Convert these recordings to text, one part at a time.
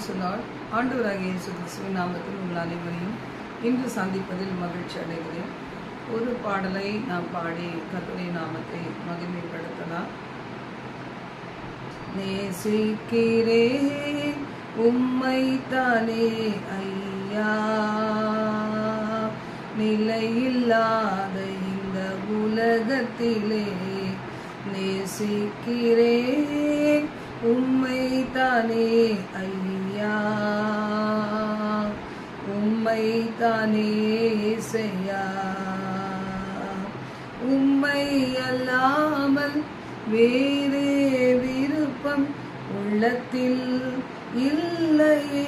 பிரைசலால் ஆண்டவராக இயேசு கிறிஸ்துவின் நாமத்தில் உங்கள் அனைவரையும் இன்று சந்திப்பதில் மகிழ்ச்சி அடைகிறேன். ஒரு பாடலை நாம் பாடி கர்த்தருடைய நாமத்தை மகிமைப்படுத்தலாம். நேசிக்கிறே உம்மை தானே ஐயா. நிலையில்லாத இந்த உலகத்திலே நேசிக்கிறேன் உம்மை தானே ஐயா உம்மை தானே இசையா உம்மை அல்லாமல் வேறே விருப்பம் உள்ளத்தில் இல்லையே.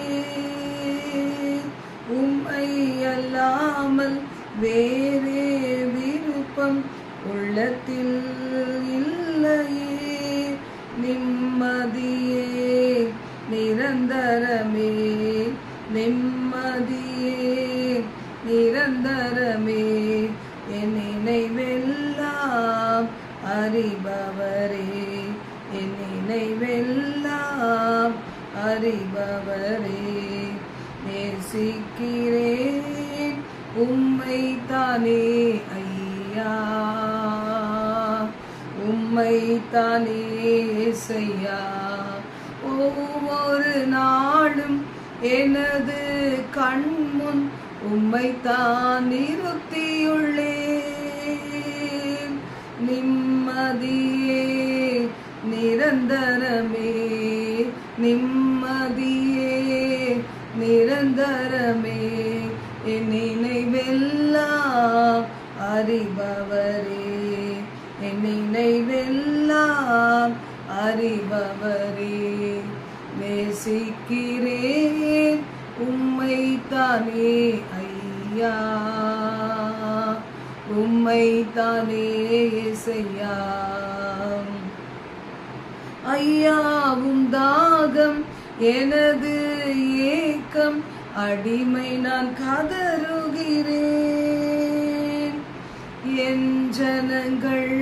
உம்மை அல்லாமல் வேறே விருப்பம் உள்ளத்தில் இல்லையே. நிம்மதியே நிரந்தரமே நிம்மதியே நிரந்தரமே. என் நினைவெல்லாம் அறிபவரே என் நினைவெல்லாம் அறிபவரே. நேசிக்கிறேன் உம்மை தானே ஐயா. உம்மை தானே செய்யா ஒவ்வொரு நாளும் எனது கண்முன் உம்மை தான் நிறுத்தியுள்ளேன். நிம்மதியே நிரந்தரமே நிம்மதியே நிரந்தரமே என் நினைவெல்லாம் அறிபவரே என் நினைவெல்லாம் அறிபவரே நேசிக்கிறேன். உம்மை தானே ஐயா. உம்மை தானே இசையா ஐயாவும் தாகம் எனது ஏக்கம் அடிமை நான் கதறுகிறேன். என் ஜனங்கள்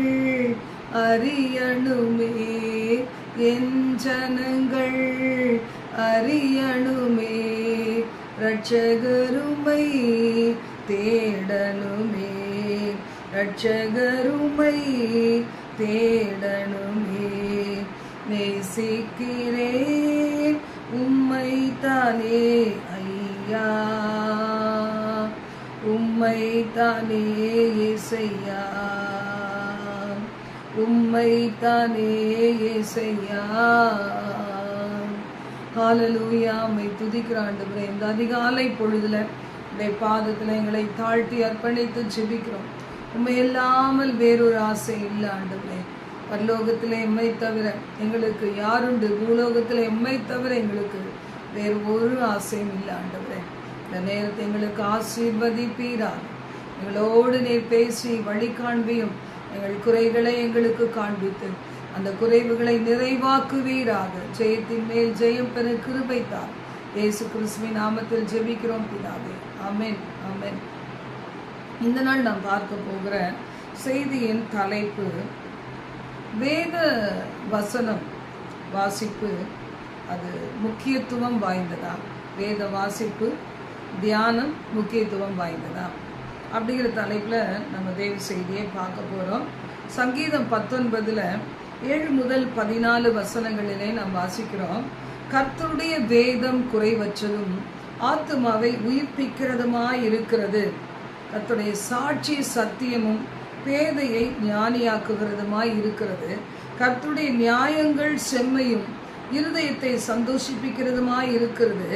அறியணுமே. என் ஜனங்கள் அறியணுமே. ரட்சகருமை தேடணுமே. ரட்சகருமை தேடணுமே. நேசிக்கிறேன் உம்மை தானே ஐயா. உம்மை தானே இசையா உம்மை தானே இசையா ஹalleluya மை துதிக்கிற ஆண்டவரே இந்த அதிகாலை பொழுதுல உடைய பாதத்துல எங்களை தாழ்த்தி அர்ப்பணித்து ஜெபிக்கிறோம். உண்மை இல்லாமல் வேறொரு ஆசை இல்லை ஆண்டவரே. பரலோகத்தில் எம்மை தவிர எங்களுக்கு யாருண்டு? பூலோகத்தில் எம்மை தவிர எங்களுக்கு வேறு ஒரு ஆசையும் இல்லை ஆண்டவரே. இந்த நேரத்தை எங்களுக்கு ஆசீர்வதிப்பீரா எங்களோடு நீர் பேசி வழி காண்பியும் எங்கள் குறைகளை எங்களுக்கு காண்பித்து அந்த குறைவுகளை நிறைவாக்குவீராக. ஜெயத்தின் மேல் ஜெயம் பெற கிருபைத்தார் இயேசு கிறிஸ்துவின் நாமத்தில் ஜெபிக்கிறோம் பிதாவே. அமேன் அமேன் இந்த நாள் நான் பார்க்க போகிற செய்தியின் தலைப்பு வேத வசனம் வாசிப்பு. அது முக்கியத்துவம் வாய்ந்ததா? வேத வாசிப்பு தியானம் முக்கியத்துவம் வாய்ந்ததா? அப்படிங்கிற தலைப்பில் நம்ம தேவ செய்தியை பார்க்க போகிறோம் சங்கீதம் பத்தொன்பதில் ஏழு முதல் பதினாலு வசனங்களிலே நாம் வாசிக்கிறோம். கர்த்தருடைய வேதம் குறைவற்றதும் ஆத்மாவை உயிர்ப்பிக்கிறதுமாய் இருக்கிறது கர்த்தருடைய சாட்சி சத்தியமும் பேதையை ஞானியாக்குகிறதுமாய் இருக்கிறது கர்த்தருடைய நியாயங்கள் செம்மையும் இருதயத்தை சந்தோஷிப்பிக்கிறதுமாய் இருக்கிறது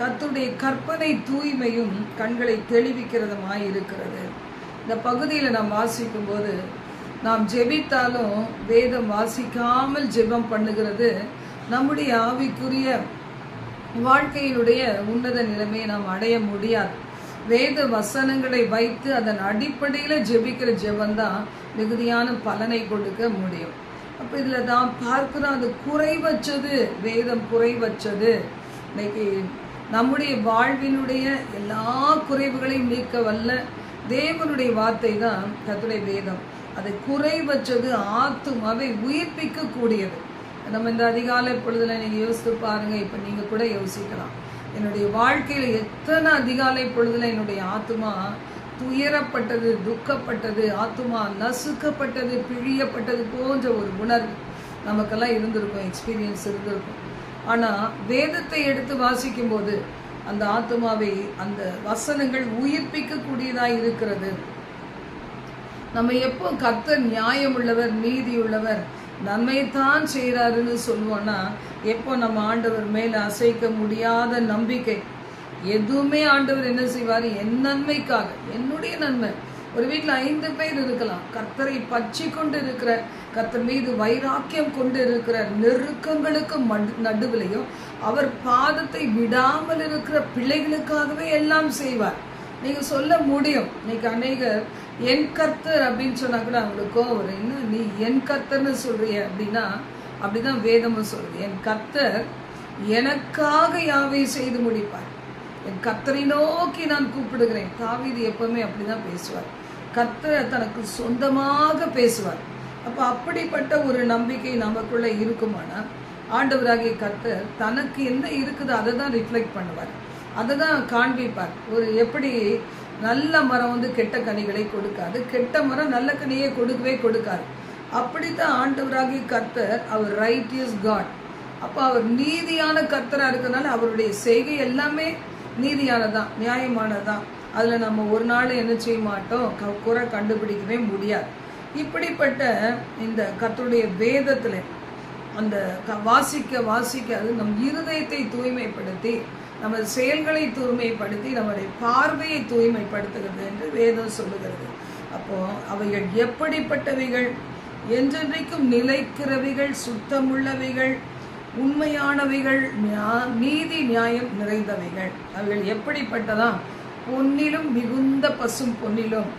கத்துடைய கற்பனை தூய்மையும் கண்களை தெளிவிக்கிறதுமாய் இருக்கிறது இந்த பகுதியில் நாம் வாசிக்கும் போது நாம் ஜெபித்தாலும் வேதம் வாசிக்காமல் ஜெபம் பண்ணுகிறது நம்முடைய ஆவிக்குரிய வாழ்க்கையினுடைய உன்னத நிலைமையை நாம் அடைய முடியாது. வேத வசனங்களை வைத்து அதன் அடிப்படையில் ஜெபிக்கிற ஜெபந்தான் மிகுதியான பலனை கொடுக்க முடியும். அப்போ இதில் தான் பார்க்கிறோம் அது குறைவற்றது வேதம் குறைவற்றது. இன்னைக்கு நம்முடைய வாழ்வினுடைய எல்லா குறைவுகளையும் நீக்க வல்ல தேவனுடைய வார்த்தை தான் கத்துடைய வேதம். அதை குறைவற்றது ஆத்துமாவை உயிர்ப்பிக்க கூடியது நம்ம இந்த அதிகாலை பொழுதுல நீங்கள் யோசித்து பாருங்க இப்போ நீங்கள் கூட யோசிக்கலாம். என்னுடைய வாழ்க்கையில் எத்தனை அதிகாலை பொழுதுல என்னுடைய ஆத்மா துயரப்பட்டது துக்கப்பட்டது ஆத்மா நசுக்கப்பட்டது பிழியப்பட்டது போன்ற ஒரு உணர்வு நமக்கெல்லாம் இருந்திருக்கும் எக்ஸ்பீரியன்ஸ் இருந்திருக்கும். ஆனால் வேதத்தை எடுத்து வாசிக்கும்போது அந்த ஆத்மாவை அந்த வசனங்கள் உயிர்ப்பிக்கக்கூடியதாக இருக்கிறது. நம்ம எப்போ கர்த்தர் நியாயம் உள்ளவர் நீதி உள்ளவர் நன்மைத்தான் செய்கிறாருன்னு சொல்லுவோம்னா எப்போ நம்ம ஆண்டவர் மேலே அசைக்க முடியாத நம்பிக்கை. எதுவுமே ஆண்டவர் என்ன செய்வார்? என் நன்மைக்காக என்னுடைய நன்மை. ஒரு வீட்டில் ஐந்து பேர் இருக்கலாம். கர்த்தரை பற்றி கொண்டு இருக்கிற கர்த்தர் மீது வைராக்கியம் கொண்டு இருக்கிற நெருக்கங்களுக்கு நடுவிலையும் அவர் பாதத்தை விடாமல் இருக்கிற பிள்ளைகளுக்காகவே எல்லாம் செய்வார். நீங்கள் சொல்ல முடியும். இன்னைக்கு அநேகர் என் கர்த்தர் அப்படின்னு சொன்னா கூட அவங்களுக்கு கோவம் வரும். என்ன நீ என் கர்த்தர்னு சொல்றிய? அப்படின்னா அப்படிதான் வேதமும் சொல்லுது. என் கர்த்தர் எனக்காக யாவை செய்து முடிப்பார்? என் கத்தரை நோக்கி நான் கூப்பிடுகிறேன். தாவீது எப்பவுமே அப்படிதான் பேசுவார். கர்த்தர் தனக்கு சொந்தமாக பேசுவார். அப்போ அப்படிப்பட்ட ஒரு நம்பிக்கை நமக்குள்ள இருக்குமானால் ஆண்டவராகிய கர்த்தர் தனக்கு என்ன இருக்குதோ அதை தான் ரிஃப்ளெக்ட் பண்ணுவார். அதை தான் காண்பிப்பார். ஒரு எப்படி நல்ல மரம் வந்து கெட்ட கனிகளை கொடுக்காது கெட்ட மரம் நல்ல கனியை கொடுக்கவே கொடுக்காது. அப்படித்தான் ஆண்டவராகிய கர்த்தர் அவர் ரைட் இஸ் காட் அப்போ அவர் நீதியான கர்த்தராக இருக்கிறதுனால அவருடைய செய்கை எல்லாமே நீதியானதான் நியாயமானதான் அதில் நம்ம ஒரு நாள் என்ன செய்ய மாட்டோம்? க- குறை கண்டுபிடிக்கவே முடியாது. இப்படிப்பட்ட இந்த கத்துடைய வேதத்தில் அந்த க- வாசிக்க வாசிக்க அது நம் இருதயத்தை தூய்மைப்படுத்தி நமது செயல்களை தூய்மைப்படுத்தி நம்முடைய பார்வையை தூய்மைப்படுத்துகிறது என்று வேதம் சொல்லுகிறது. அப்போ அவைகள் எப்படிப்பட்டவைகள்? என்றென்றைக்கும் நிலைக்கிறவைகள் சுத்தமுள்ளவைகள் உண்மையானவைகள் நியா- நீதி நியாயம் நிறைந்தவைகள். அவைகள் எப்படிப்பட்டதான் பொன்னிலும் மிகுந்த பசும் பொன்னிலும்.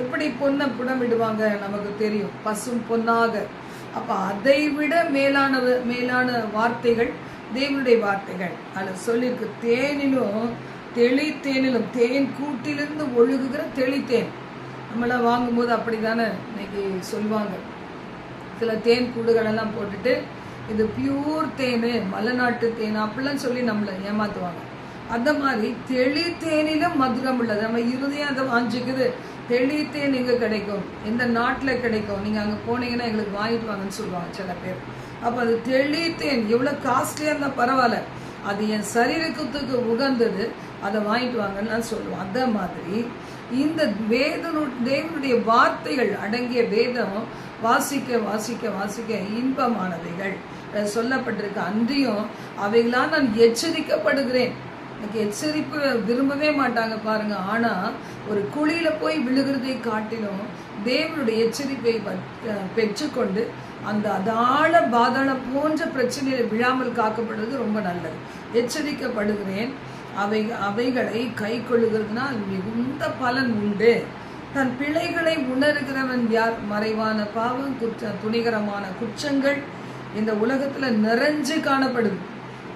எப்படி பொன்னை புடமிடுவாங்க நமக்கு தெரியும். பசும் பொன்னாக. அப்போ அதை விட மேலான மேலான வார்த்தைகள் தேவனுடைய வார்த்தைகள். அதில் சொல்லியிருக்கு தேனிலும் தெளித்தேனிலும் தேன் கூட்டிலிருந்து ஒழுகுகிற தெளித்தேன் நம்மளாம் வாங்கும்போது அப்படி தானே இன்னைக்கு சொல்லுவாங்க. சில தேன் கூடுகளெல்லாம் போட்டுட்டு இது பியூர் தேன் மலைநாட்டு தேன் அப்படிலாம் சொல்லி நம்மளை ஏமாத்துவாங்க. அந்த மாதிரி தெளி தேனிலும் மதுரம் உள்ளது. நம்ம இருதயம் அதை வாஞ்சிக்குது. தெளி தேன் எங்கே கிடைக்கும்? எந்த நாட்டில் கிடைக்கும்? நீங்கள் அங்கே போனீங்கன்னா எங்களுக்கு வாங்கிட்டு வாங்கன்னு சொல்லுவாங்க சில பேர். அப்போ அது தெளி தேன் எவ்வளோ காஸ்ட்லியாக இருந்தால் பரவாயில்ல. அது என் சரீரத்துக்கு உகந்தது. அதை வாங்கிட்டு வாங்கன்னு சொல்லுவோம். அதே மாதிரி இந்த வேதனு தேவனுடைய வார்த்தைகள் அடங்கிய வேதம் வாசிக்க வாசிக்க வாசிக்க இன்பமானவைகள். சொல்லப்பட்டிருக்க. அன்றியும் அவைகளால் நான் எச்சரிக்கப்படுகிறேன். எனக்கு எச்சரிப்பு விரும்பவே மாட்டாங்க பாருங்க. ஆனா ஒரு குழியில போய் விழுகிறதை காட்டிலும் தேவனுடைய எச்சரிப்பை பெற்றுக்கொண்டு அந்த அதாள பாதாள போன்ற பிரச்சனையில விழாமல் காக்கப்படுவது ரொம்ப நல்லது. எச்சரிக்கப்படுகிறேன். அவை அவைகளை கை கொள்ளுகிறதுனால் மிகுந்த பலன் உண்டு. தன் பிழைகளை உணர்கிறவன் யார்? மறைவான பாவம் குற்ற துணிகரமான குற்றங்கள் இந்த உலகத்துல நிறைஞ்சு காணப்படுது.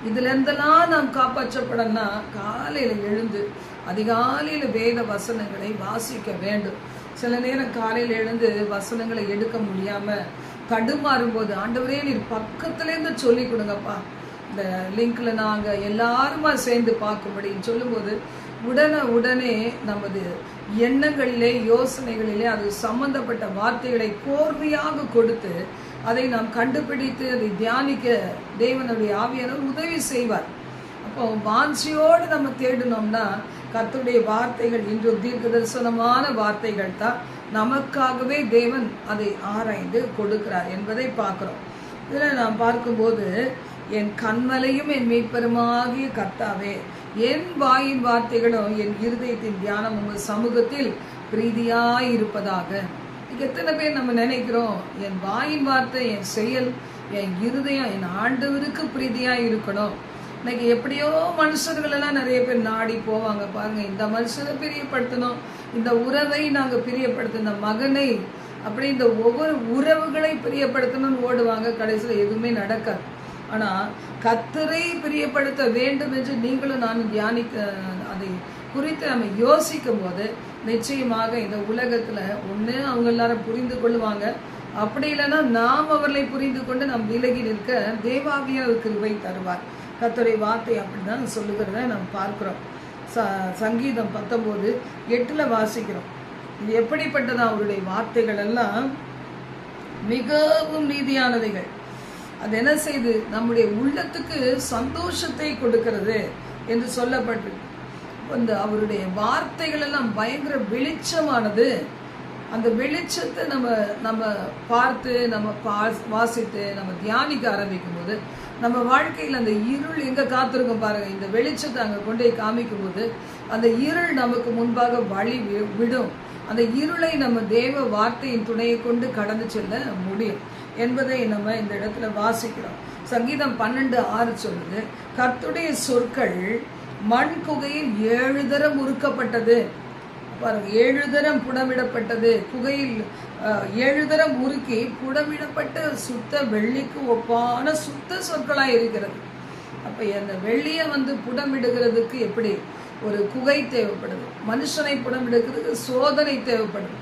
இதுல இருந்தெல்லாம் நாம் காப்பாற்றப்படனா காலையில எழுந்து அதிகாலையில வேத வசனங்களை வாசிக்க வேண்டும். சில நேரம் காலையில எழுந்து வசனங்களை எடுக்க முடியாம தடுமாறும் போது ஆண்டவரே நீர் பக்கத்துல இருந்து சொல்லி கொடுங்கப்பா. இந்த லிங்க்ல நாங்க எல்லாருமா சேர்ந்து பார்க்கும்படின்னு சொல்லும்போது உடனே உடனே நமது எண்ணங்களிலே யோசனைகளிலே அது சம்பந்தப்பட்ட வார்த்தைகளை கோர்வையாக கொடுத்து அதை நாம் கண்டுபிடித்து அதை தியானிக்க தேவனுடைய ஆவியானவர் உதவி செய்வார். அப்போ வாஞ்சியோடு நம்ம தேடினோம்னா கத்துடைய வார்த்தைகள் இன்று தீர்க்க தரிசனமான வார்த்தைகள் தான். நமக்காகவே தேவன் அதை ஆராய்ந்து கொடுக்கிறார் என்பதை பார்க்குறோம். இதில் நாம் பார்க்கும்போது என் கண்மலையும் என் மீட்பெருமாகிய கர்த்தாவே என் வாயின் வார்த்தைகளும் என் இருதயத்தின் தியானம் உங்கள் சமூகத்தில் பிரீதியாயிருப்பதாக. இருப்பதாக எத்தனை பேர் நம்ம நினைக்கிறோம்? என் வாயின் வார்த்தை என் செயல் என் இருதயம் என் ஆண்டவருக்கு பிரீதியாக இருக்கணும். இன்னைக்கு எப்படியோ மனுஷர்கள் எல்லாம் நிறைய பேர் நாடி போவாங்க. பாருங்க இந்த மனுஷனை பிரியப்படுத்தணும். இந்த உறவை நாங்க பிரியப்படுத்தணும் இந்த மகனை அப்படி இந்த ஒவ்வொரு உறவுகளை பிரியப்படுத்தணும்னு ஓடுவாங்க. கடைசியில் எதுவுமே நடக்காது. ஆனால் கத்தரை பிரியப்படுத்த வேண்டும் என்று நீங்களும் நான் தியானிக்க அதை குறித்து நம்ம யோசிக்கும் போது நிச்சயமாக இந்த உலகத்துல ஒண்ணு அவங்க எல்லாரும் புரிந்து கொள்ளுவாங்க. அப்படி இல்லைன்னா நாம் அவர்களை புரிந்து கொண்டு நாம் விலகி நிற்க தேவாவியார் கிருபை தருவார். கர்த்தருடைய வார்த்தை அப்படிதான் சொல்லுகிறத நாம் பார்க்கிறோம். ச சங்கீதம் பத்தொம்போது எட்டில் வாசிக்கிறோம். இது எப்படிப்பட்டதா அவருடைய வார்த்தைகள் எல்லாம்? மிகவும் நீதியானவைகள். அது என்ன செய்து? நம்முடைய உள்ளத்துக்கு சந்தோஷத்தை கொடுக்கிறது என்று சொல்லப்பட்டிருக்கு. அந்த அவருடைய வார்த்தைகள் எல்லாம் பயங்கர வெளிச்சமானது. அந்த வெளிச்சத்தை நம்ம நம்ம பார்த்து நம்ம பா வாசித்து நம்ம தியானிக்க ஆரம்பிக்கும் போது நம்ம வாழ்க்கையில் அந்த இருள் எங்கே காத்திருக்கும் பாருங்க. இந்த வெளிச்சத்தை அங்கே கொண்டு போய் காமிக்கும் போது அந்த இருள் நமக்கு முன்பாக வழி வி- விடும். அந்த இருளை நம்ம தேவ வார்த்தையின் துணையை கொண்டு கடந்து செல்ல முடியும் என்பதை நம்ம இந்த இடத்துல வாசிக்கிறோம். சங்கீதம் பன்னெண்டு ஆறு சொல்லுது கர்த்துடைய சொற்கள் மண் குகையில் ஏழு தரம் உருக்கப்பட்டது. பாருங்க ஏழு தரம் புடமிடப்பட்டது. குகையில் ஏழு தரம் உருக்கி புடமிடப்பட்ட சுத்த வெள்ளிக்கு ஒப்பான சுத்த சொற்களாக இருக்கிறது. அப்ப அந்த வெள்ளியை வந்து புடமிடுகிறதுக்கு எப்படி? ஒரு குகை தேவைப்படுது. மனுஷனை புடமிடுகிறதுக்கு சோதனை தேவைப்படுது.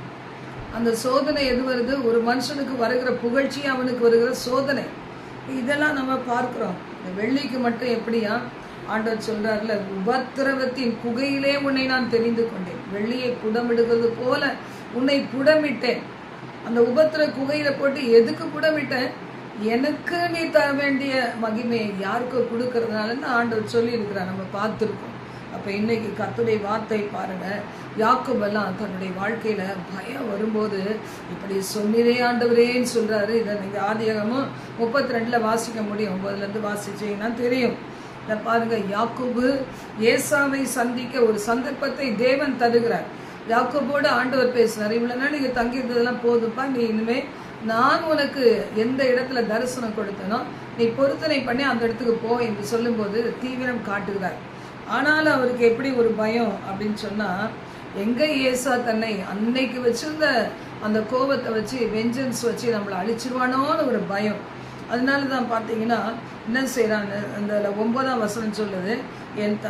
அந்த சோதனை எது வருது? ஒரு மனுஷனுக்கு வருகிற புகழ்ச்சி அவனுக்கு வருகிற சோதனை. இதெல்லாம் நம்ம பார்க்குறோம். இந்த வெள்ளிக்கு மட்டும் எப்படியா? ஆண்டவர் சொல்றாருல உபத்திரவத்தின் குகையிலே உன்னை நான் தெரிந்து கொண்டேன். வெள்ளியை புடமிடுவது போல உன்னை புடமிட்டேன். அந்த உபத்திர குகையில போட்டு எதுக்கு புடமிட்டேன்? எனக்கு நீ தர வேண்டிய மகிமையை யாருக்கோ கொடுக்கறதுனாலன்னு ஆண்டவர் சொல்லியிருக்கிறார். நம்ம பார்த்துருக்கோம். அப்ப இன்னைக்கு கத்துடைய வார்த்தை பாருங்க. யாக்கோபெல்லாம் தன்னுடைய வாழ்க்கையில பயம் வரும்போது இப்படி சொன்னிரே ஆண்டவரேன்னு சொல்றாரு. இதை நீங்க ஆதியகமும் முப்பத்தி ரெண்டுல வாசிக்க முடியும். ஒன்பதுல இருந்து வாசிச்சீங்கன்னா தெரியும். இதை பாருங்க யாக்குபு ஏசாவை சந்திக்க ஒரு சந்தர்ப்பத்தை தேவன் தருகிறார். யாக்குபோடு ஆண்டவர் பேசினார் இவ்வளோ நாள் நீங்கள் தங்கியிருந்ததெல்லாம் போதுப்பா நீ இனிமே நான் உனக்கு எந்த இடத்துல தரிசனம் கொடுத்தனோ நீ பொருத்தனை பண்ணி அந்த இடத்துக்கு போ என்று சொல்லும்போது தீவிரம் காட்டுகிறார். ஆனாலும் அவருக்கு எப்படி ஒரு பயம் அப்படின்னு சொன்னால் எங்கே ஏசா தன்னை அன்னைக்கு வச்சிருந்த அந்த கோபத்தை வச்சு வெஞ்சன்ஸ் வச்சு நம்மளை அழிச்சிருவானோன்னு ஒரு பயம். அதனால தான் பார்த்தீங்கன்னா என்ன செய்கிறான்னு அந்த ஒன்பதாம் வசனம் சொல்லுது என் த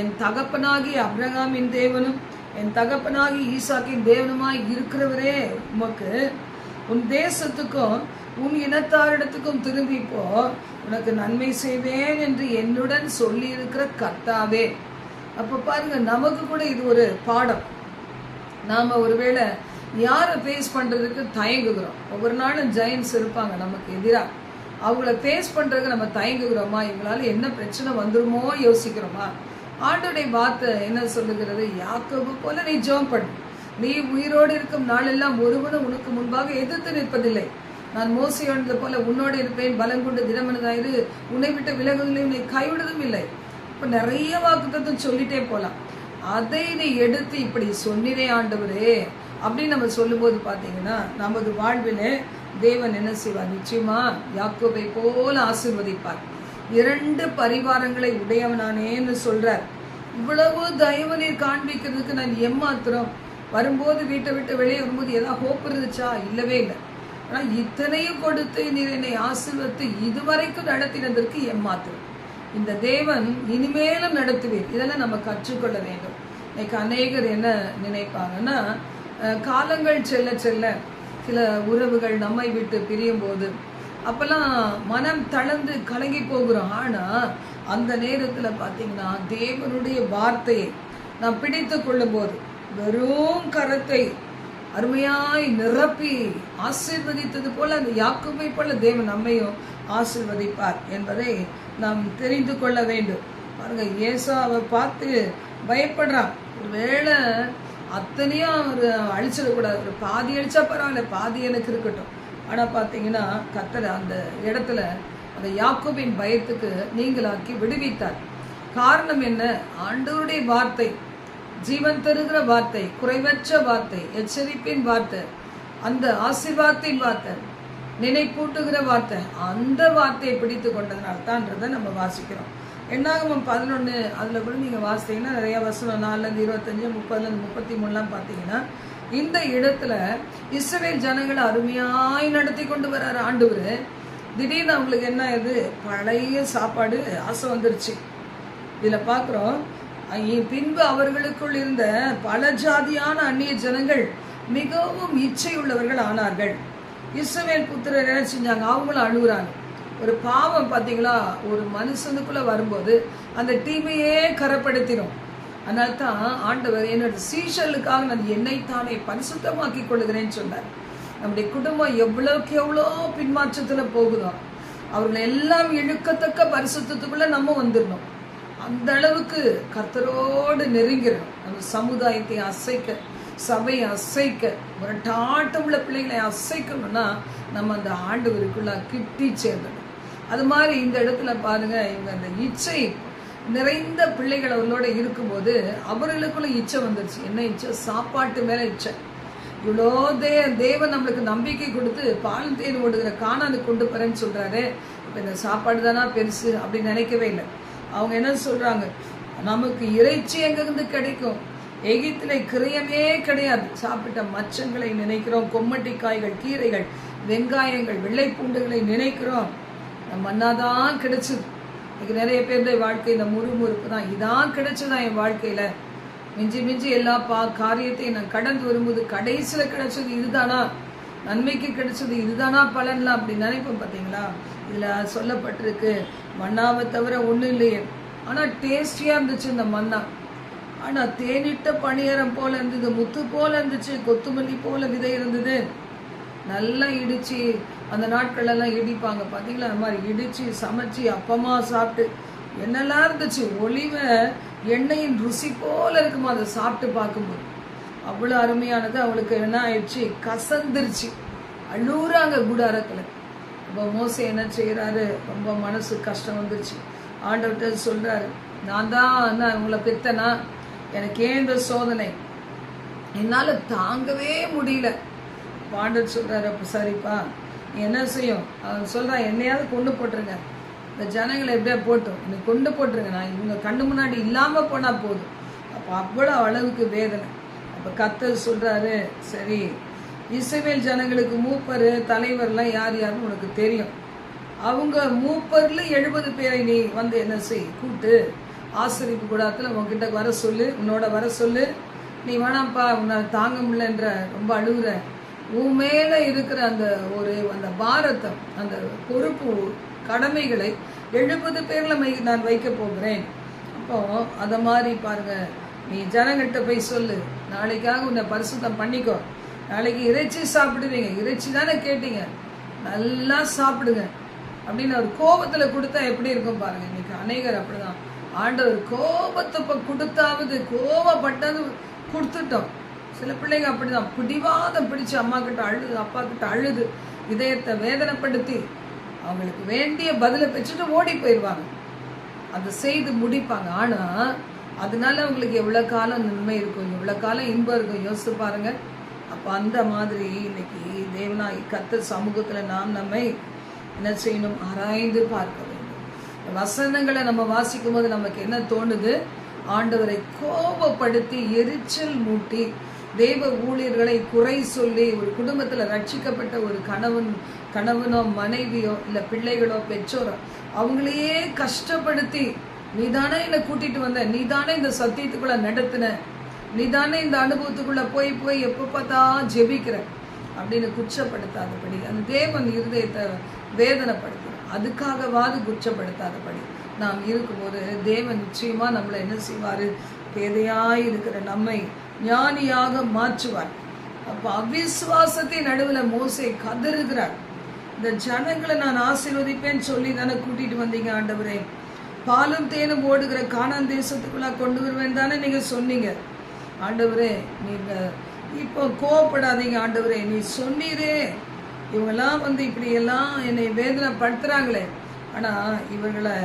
என் தகப்பனாகி அப்ரகாமின் தேவனும் என் தகப்பனாகி ஈசாக்கின் தேவனுமாய் இருக்கிறவரே உமக்கு உன் தேசத்துக்கும் உன் இனத்தாரிடத்துக்கும் திரும்பி போ உனக்கு நன்மை செய்வேன் என்று என்னுடன் சொல்லி இருக்கிற கர்த்தாவே. அப்ப பாருங்க நமக்கு கூட இது ஒரு பாடம். நாம ஒருவேளை யாரை ஃபேஸ் பண்ணுறதுக்கு தயங்குகிறோம்? ஒவ்வொரு நாளும் ஜெயின்ஸ் இருப்பாங்க நமக்கு எதிராக. அவங்கள ஃபேஸ் பண்ணுறதுக்கு நம்ம தயங்குகிறோமா? இவங்களால என்ன பிரச்சனை வந்துருமோ யோசிக்கிறோமா? ஆண்டோடைய வார்த்தை என்ன சொல்லுகிறது? யாக்கோபு போல நீ ஜோம் பண்ணு. நீ உயிரோடு இருக்கும் நாளெல்லாம் ஒருவனும் உனக்கு முன்பாக எதிர்த்து நிற்பதில்லை. நான் மோசையானது போல உன்னோடு இருப்பேன். பலம் கொண்டு தினமனதாயிரு உன்னை விட்ட விலகுகளையும் உன்னை கைவிடுவதும் இல்லை. இப்போ நிறைய வாக்குத்தத்தும் சொல்லிட்டே போகலாம் அதை நீ எடுத்து இப்படி சொன்னிரே ஆண்டவரே. அப்படின்னு நம்ம சொல்லும்போது பார்த்தீங்கன்னா நமது வாழ்விலே தேவன் என்ன செய்வார்? நிச்சயமா யாக்கோபை போல ஆசிர்வதிப்பார். இரண்டு பரிவாரங்களை உடையவனானேன்னு சொல்கிறார் இவ்வளவு தயவு நீர் காண்பிக்கிறதுக்கு நான் ஏமாத்துறோம். வரும்போது வீட்டை விட்டு வெளியே வரும்போது ஏதாவது ஹோப் இருந்துச்சா? இல்லவே இல்லை. ஆனால் இத்தனையும் கொடுத்து நீர் என்னை ஆசிர்வத்து இதுவரைக்கும் நடத்தினதற்கு ஏமாத்துறோம். இந்த தேவன் இனிமேலும் நடத்துவீர் இதெல்லாம் நம்ம கற்றுக்கொள்ள வேண்டும். இன்னைக்கு அநேகர் என்ன நினைப்பாங்கன்னா காலங்கள் செல்ல செல்ல சில உறவுகள் நம்மை விட்டு பிரியும் போது அப்பெல்லாம் மனம் தளர்ந்து கலங்கி போகிறோம். ஆனா அந்த நேரத்துல பார்த்தீங்கன்னா தேவனுடைய வார்த்தையை நாம் பிடித்து கொள்ளும் போது வெறும் கரத்தை அருமையாய் நிரப்பி ஆசீர்வதித்தது போல அந்த யாக்குமை போல தேவன் நம்மையும் ஆசிர்வதிப்பார் என்பதை நாம் தெரிந்து கொள்ள வேண்டும். பாருங்க ஏசாவை பார்த்து பயப்படுறான். ஒருவேளை அத்தனையும் அவர் அழிச்சிடக்கூடாது. ஒரு பாதி அழிச்சா பரவாயில்ல பாதி எனக்கு இருக்கட்டும். ஆனால் பார்த்தீங்கன்னா கத்தர் அந்த இடத்துல அந்த யாக்கோபின் பயத்துக்கு நீங்களாக்கி விடுவித்தார். காரணம் என்ன? ஆண்டவருடைய வார்த்தை ஜீவன் தருகிற வார்த்தை குறைவற்ற வார்த்தை எச்சரிப்பின் வார்த்தை அந்த ஆசீர்வாதத்தின் வார்த்தை நினைப்பூட்டுகிற வார்த்தை அந்த வார்த்தையை பிடித்து கொண்டதுனால்தான்றதை நம்ம வாசிக்கிறோம். எண்ணாகமம் பதினொன்று அதில் கூட நீங்கள் வாசித்தீங்கன்னா நிறைய வசனம். நாலுலேருந்து இருபத்தஞ்சு முப்பதுலேருந்து முப்பத்தி மூணுலாம் பார்த்தீங்கன்னா இந்த இடத்துல இஸ்ரவேல் ஜனங்களை அருமையாய் நடத்தி கொண்டு வர்றாரு ஆண்டவர். திடீர்னு அவங்களுக்கு என்ன இது பழைய சாப்பாடு ஆசை வந்துருச்சு. இதில் பார்க்குறோம் பின்பு அவர்களுக்குள் இருந்த பல ஜாதியான அந்நிய ஜனங்கள் மிகவும் இச்சை உள்ளவர்கள் ஆனார்கள். இஸ்ரவேல் புத்திரர் என்ன செஞ்சாங்க? அவங்களும் அழுகுறாங்க. ஒரு பாவம் பார்த்தீங்களா ஒரு மனுஷனுக்குள்ளே வரும்போது அந்த டிவியே கரப்படுத்திடும் அதனால தான் ஆண்டவர் என்னோட சீஷலுக்காக நான் என்னை தானே பரிசுத்தமாக்கி கொள்ளுகிறேன்னு சொன்னார். நம்முடைய குடும்பம் எவ்வளோக்கு எவ்வளோ பின்மாற்றத்தில் போகுதோ அவர்களை எல்லாம் இழுக்கத்தக்க பரிசுத்தத்துக்குள்ளே நம்ம வந்துடணும். அந்த அளவுக்கு கர்த்தரோடு நெருங்கிறோம் நம்ம சமுதாயத்தை அசைக்க சபையை அசைக்க முரட்டாட்டம் உள்ள பிள்ளைகளை அசைக்கணும்னா நம்ம அந்த ஆண்டவருக்குள்ள கிட்டி சேர்ந்தணும் அது மாதிரி இந்த இடத்துல பாருங்க இவங்க அந்த இச்சை நிறைந்த பிள்ளைகள் அவர்களோட இருக்கும்போது அவர்களுக்குள்ள இச்சை வந்துருச்சு. என்ன இச்சை? சாப்பாட்டு மேல இச்சை. இவ்வளோ தே தேவன் நம்மளுக்கு நம்பிக்கை கொடுத்து பால் தேன் ஓடுகிற காணானுக்கு கொண்டு போறேன்னு சொல்றாரு. இப்போ இந்த சாப்பாடு தானா பெருசு அப்படின்னு நினைக்கவே இல்லை. அவங்க என்ன சொல்றாங்க? நமக்கு இறைச்சி எங்கிருந்து கிடைக்கும்? எகிப்தில கிரயமே கிடையாது. சாப்பிட்ட மச்சங்களை நினைக்கிறோம் கொம்மட்டி காய்கள் கீரைகள் வெங்காயங்கள் வெள்ளை பூண்டுகளை நினைக்கிறோம். நம்ம மண்ணாதான் கிடைச்சது. இன்னைக்கு நிறைய பேருடைய வாழ்க்கை இந்த முறுமுறுப்பு தான். இதான் கிடைச்சதான் என் வாழ்க்கையில. மிஞ்சி மிஞ்சி எல்லா பா காரியத்தையும் நான் கடந்து வரும்போது கடைசியில கிடைச்சது இதுதானா? நன்மைக்கு கிடைச்சது இதுதானா பலன்லாம் அப்படி நினைப்போம் பார்த்தீங்களா இதுல சொல்லப்பட்டிருக்கு மண்ணாவை தவிர ஒன்றும் இல்லையே. ஆனா டேஸ்டியா இருந்துச்சு இந்த மண்ணா. ஆனா தேனிட்ட பணியரம் போல இருந்தது முத்து போல இருந்துச்சு கொத்துமல்லி போல விதை இருந்தது. நல்லா இடிச்சு அந்த நாட்களெல்லாம் இடிப்பாங்க. பார்த்தீங்களா அந்த மாதிரி இடித்து சமைச்சு அப்பமா சாப்பிட்டு என்னெல்லாம் இருந்துச்சு? ஒளிவ எண்ணெயின் ருசி போல் இருக்குமா? அதை சாப்பிட்டு பார்க்கும்போது. அவ்வளோ அருமையானது. அவளுக்கு என்ன ஆயிடுச்சு? கசந்துருச்சு. அழுகுறாங்க கூடாரத்தில். இப்போ மோசை என்ன செய்கிறாரு ரொம்ப மனசு கஷ்டம் வந்துருச்சு. ஆண்டவர்கிட்ட சொல்கிறாரு நான் தான் என்ன உங்களை பெத்தனா? எனக்கு ஏன் இந்த சோதனை? என்னால் தாங்கவே முடியல. பாண்டர் சொல்கிறாரு அப்போ சரிப்பா என்ன செய்யும்? அவன் சொல்கிறான் என்னையாவது கொண்டு போட்டுருங்க. இந்த ஜனங்களை எப்படியா போட்டோம். என்னை கொண்டு போட்டுருங்க. நான் இவங்க கண்ணு முன்னாடி இல்லாமல் போனால் போதும். அப்போ அவ்வளோ அளவுக்கு வேதனை. அப்போ கத்தர் சொல்கிறாரு சரி இசைவேல் ஜனங்களுக்கு மூப்பர் தலைவர்லாம் யார் யாருன்னு உனக்கு தெரியும். அவங்க மூப்பரில் எழுபது பேரை நீ வந்து என்ன செய்? கூட்டு. ஆசிரிப்பு கூடாத்துல உங்ககிட்ட வர சொல்லு. உன்னோட வர சொல்லு. நீ வேணாம்ப்பா உன்னை தாங்க முடியலன்ற ரொம்ப அழுகுற. உன் மேல இருக்கிற அந்த ஒரு அந்த பாரத்தம் அந்த பொறுப்பு கடமைகளை எழுபது பேர்ல மை- நான் வைக்க போகிறேன். அப்போ அதை மாதிரி பாருங்க. நீ ஜனங்கிட்ட போய் சொல்லு. நாளைக்காக உன்னை பரிசுத்தம் பண்ணிக்கோ. நாளைக்கு இறைச்சி சாப்பிடுவீங்க. இறைச்சி தானே கேட்டீங்க. நல்லா சாப்பிடுங்க. அப்படின்னு அவர் கோபத்தில் கொடுத்தா எப்படி இருக்கும் பாருங்க. இன்னைக்கு அநேகர் அப்படிதான். ஆண்டவர் கோபத்தை இப்போ கொடுத்தாவது கோபப்பட்டது கொடுத்துட்டோம். சில பிள்ளைங்க அப்படிதான். பிடிவாதம் பிடிச்சு அம்மா கிட்ட அழுது அப்பா கிட்ட அழுது இதயத்தை வேதனைப்படுத்தி அவங்களுக்கு வேண்டிய பதிலை பெற்றுட்டு ஓடி போயிடுவாங்க. அதை செய்து முடிப்பாங்க. ஆனா அதனால அவங்களுக்கு எவ்வளவு காலம் நன்மை இருக்கும் எவ்வளவு காலம் இன்பம் இருக்கும் யோசித்து பாருங்க. அப்ப அந்த மாதிரி இன்னைக்கு தேவனாய் கத்த சமூகத்துல நாம் நம்மை என்ன செய்யணும்? ஆராய்ந்து பார்க்க வேண்டும். வசனங்களை நம்ம வாசிக்கும் போது நமக்கு என்ன தோணுது? ஆண்டவரை கோபப்படுத்தி எரிச்சல் மூட்டி தெய்வ ஊழியர்களை குறை சொல்லி ஒரு குடும்பத்தில் ரட்சிக்கப்பட்ட ஒரு கணவன் கணவனோ மனைவியோ இல்லை பிள்ளைகளோ பெற்றோரோ அவங்களையே கஷ்டப்படுத்தி நீதானே என்னை கூட்டிகிட்டு வந்த? நீதானே இந்த சத்தியத்துக்குள்ளே நடத்தின? நீதானே இந்த அனுபவத்துக்குள்ளே போய் போய் எப்போ பார்த்தா ஜெபிக்கிற? அப்படின்னு குற்றப்படுத்தாதபடி அந்த தேவன் இருதயத்தை வேதனைப்படுத்தும் அதுக்காகவாது குற்றப்படுத்தாதபடி நாம் இருக்கும்போது தேவன் நிச்சயமாக நம்மளை என்ன செய்வார்? பேதையாக இருக்கிற நம்மை ஞானியாக மாற்றுவார். அப்போ அவிசுவாசத்தின் நடுவில் மோசை கதறுகிறார். இந்த ஜனங்களை நான் ஆசீர்வதிப்பேன்னு சொல்லி தானே கூட்டிட்டு வந்தீங்க ஆண்டவரே. பாலும் தேனும் ஓடுகிற காணான் தேசத்துக்குள்ளே கொண்டு வருவேன் தானே நீங்கள் சொன்னீங்க. ஆண்டவரே நீங்க இப்போ கோவப்படாதீங்க ஆண்டவரே நீ சொன்னீரே. இவங்கெல்லாம் வந்து இப்படி எல்லாம் என்னை வேதனைப்படுத்துறாங்களே. ஆனால் இவர்களை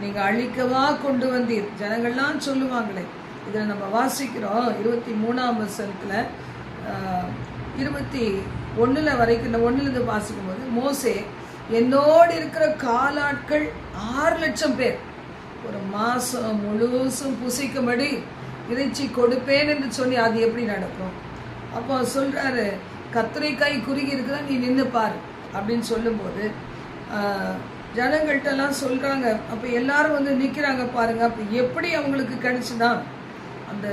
நீங்கள் அழிக்கவா கொண்டு வந்தீர்? ஜனங்கள்லாம் சொல்லுவாங்களே. இதில் நம்ம வாசிக்கிறோம். இருபத்தி மூணாம் வசனத்தில் இருபத்தி ஒன்றில் வரைக்கும் இந்த ஒன்றுலேருந்து வாசிக்கும் போது மோசே என்னோடு இருக்கிற காலாட்கள் ஆறு லட்சம் பேர். ஒரு மாதம் முழுசும் புசிக்கும்படி இறைச்சி கொடுப்பேன் என்று சொல்லி அது எப்படி நடக்கும்? அப்போ சொல்கிறாரு கத்திரிக்காய் குறுகி இருக்குதா நீ நின்று பாரு. அப்படின்னு சொல்லும்போது ஜனங்கள்கிட்டலாம் சொல்கிறாங்க அப்போ எல்லாரும் வந்து நிற்கிறாங்க பாருங்கள் அப்போ எப்படி அவங்களுக்கு கிடைச்சுதான்? அந்த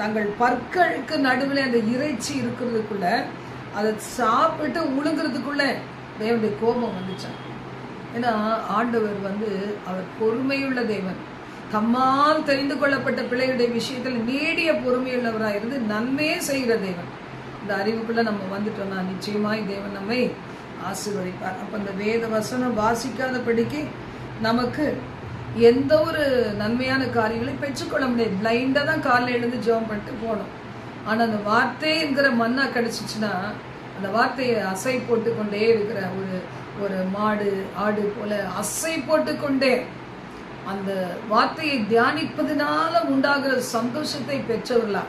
தங்கள் பற்களுக்கு நடுவில் அந்த இறைச்சி இருக்கிறதுக்குள்ள அதை சாப்பிட்டு உழுங்குறதுக்குள்ள தேவனுடைய கோபம் வந்துச்சான். ஏன்னா ஆண்டவர் வந்து அவர் பொறுமையுள்ள தேவன். தம்மால் தெரிந்து கொள்ளப்பட்ட பிள்ளையுடைய விஷயத்தில் நீடிய பொறுமையுள்ளவராக இருந்து நன்மையே செய்கிற தேவன். இந்த அறிவுக்குள்ள நம்ம வந்துட்டோம்னா நிச்சயமாய் தேவன் நம்மை ஆசீர்வதிப்பார். அப்போ இந்த வேத வசனம் வாசிக்காதபடிக்கு நமக்கு எந்த ஒரு நன்மையான காரியங்களையும் பெற்றுக்கொள்ள முடியாது. பிளைண்டாக தான் காலைல எழுந்து ஜெபம் பண்ணிட்டு போனோம். ஆனால் அந்த வார்த்தைங்கிற மண்ணா கிடைச்சிச்சுன்னா அந்த வார்த்தையை அசை போட்டு கொண்டே இருக்கிற ஒரு ஒரு மாடு ஆடு போல அசை போட்டு கொண்டே அந்த வார்த்தையை தியானிப்பதனால உண்டாகிற சந்தோஷத்தை பெற்றவர்களா?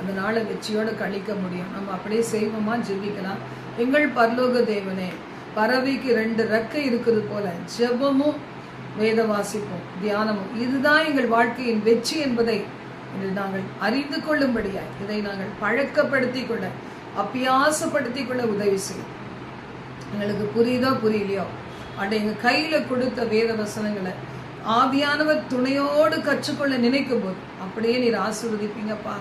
அந்த நாளை வெற்றியோடு கழிக்க முடியும். நம்ம அப்படியே செய்வோமா? ஜெபிக்கலாம். எங்கள் பரலோக தேவனே பறவைக்கு ரெண்டு ரெக்கை இருக்கிறது போல ஜெபமும் வேத வாசிப்போம் தியானமும். இதுதான் எங்கள் வாழ்க்கையின் வெற்றி என்பதை இன்று நாங்கள் அறிந்து கொள்ளும்படியாய் இதை நாங்கள் பழக்கப்படுத்தி கொள்ள அபியாசப்படுத்தி கொள்ள உதவி செய்யும். எங்களுக்கு புரியுதோ புரியலையோ? அட எங்க கையில கொடுத்த வேத வசனங்களை ஆவியானவர் துணையோடு கற்றுக்கொள்ள நினைக்கும் போது அப்படியே நீர் ஆசீர்வதிப்பீங்கப்பா.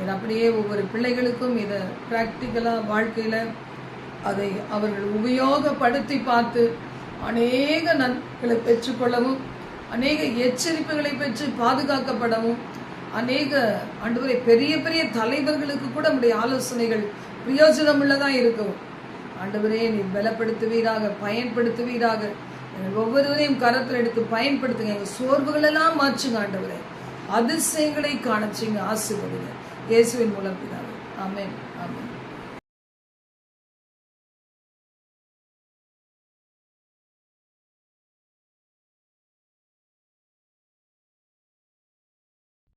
இது அப்படியே ஒவ்வொரு பிள்ளைகளுக்கும் இதை ப்ராக்டிக்கலா வாழ்க்கையில அதை அவர்கள் உபயோகப்படுத்தி பார்த்து அநேக நன்மைகளை பெற்றுக்கொள்ளவும் அநேக எச்சரிப்புகளை பெற்று பாதுகாக்கப்படவும் அநேக அன்றுவரை பெரிய பெரிய தலைவர்களுக்கு கூட நம்முடைய ஆலோசனைகள் பிரயோஜனமுள்ளதா இருக்கும் ஆண்டவரே நீ பலப்படுத்துவீராக பயன்படுத்துவீராக. ஒவ்வொருவரையும் கரத்தில் எடுத்து பயன்படுத்துங்க. எங்கள் சோர்வுகளெல்லாம் மாற்றுங்க ஆண்டவரே. அதிசயங்களை காணச்சிங்க ஆசீர்வதிங்க. இயேசுவின் மூலம் பிதாவே. ஆமென்.